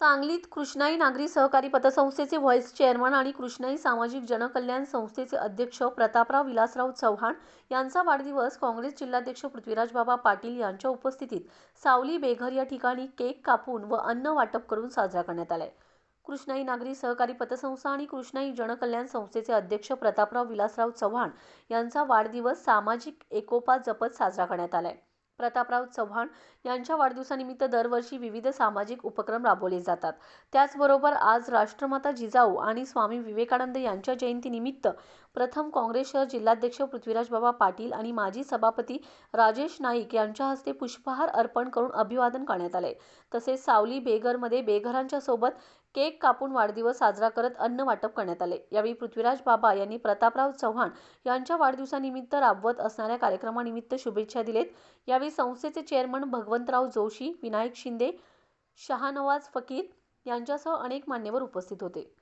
सांगलीत कृष्णाई नागरी सहकारी पतसंस्थेचे व्हाईस चेअरमन आणि कृष्णाई सामाजिक जनकल्याण संस्थेचे अध्यक्ष प्रतापराव विलासराव चव्हाण यांचा वाढदिवस काँग्रेस जिल्हाध्यक्ष पृथ्वीराज बाबा पाटील यांच्या उपस्थितीत सावली बेघर या ठिकाणी केक कापून व अन्न वाटप करून साजरा करण्यात आलाय. कृष्णाई नागरी सहकारी पतसंस्था आणि कृष्णाई जनकल्याण संस्थेचे अध्यक्ष प्रतापराव विलासराव चव्हाण यांचा वाढदिवस सामाजिक एकोपा जपत साजरा करण्यात आलाय. प्रतापराव चव्हाण यांच्या वाढदिवसानिमित्त दरवर्षी विविध सामाजिक उपक्रम राबवले जातात. त्याचबरोबर आज राष्ट्रमाता जिजाऊ आणि स्वामी विवेकानंद यांच्या जयंतीनिमित्त प्रथम काँग्रेस शहर जिल्हाध्यक्ष पृथ्वीराज बाबा पाटील आणि माजी सभापती राजेश नाईक यांच्या हस्ते पुष्पहार अर्पण करून अभिवादन करण्यात आले. तसेच सावली बेघरमध्ये बेघरांच्या सोबत केक कापून वाढदिवस साजरा करत अन्न वाटप करण्यात आले. यावेळी पृथ्वीराज बाबा यांनी प्रतापराव चव्हाण यांच्या वाढदिवसानिमित्त राबवत असणाऱ्या कार्यक्रमानिमित्त शुभेच्छा दिलेत. यावेळी संस्थेचे चेअरमन भगवंतराव जोशी विनायक शिंदे शहानवाज फकीर यांच्यासह अनेक मान्यवर उपस्थित होते.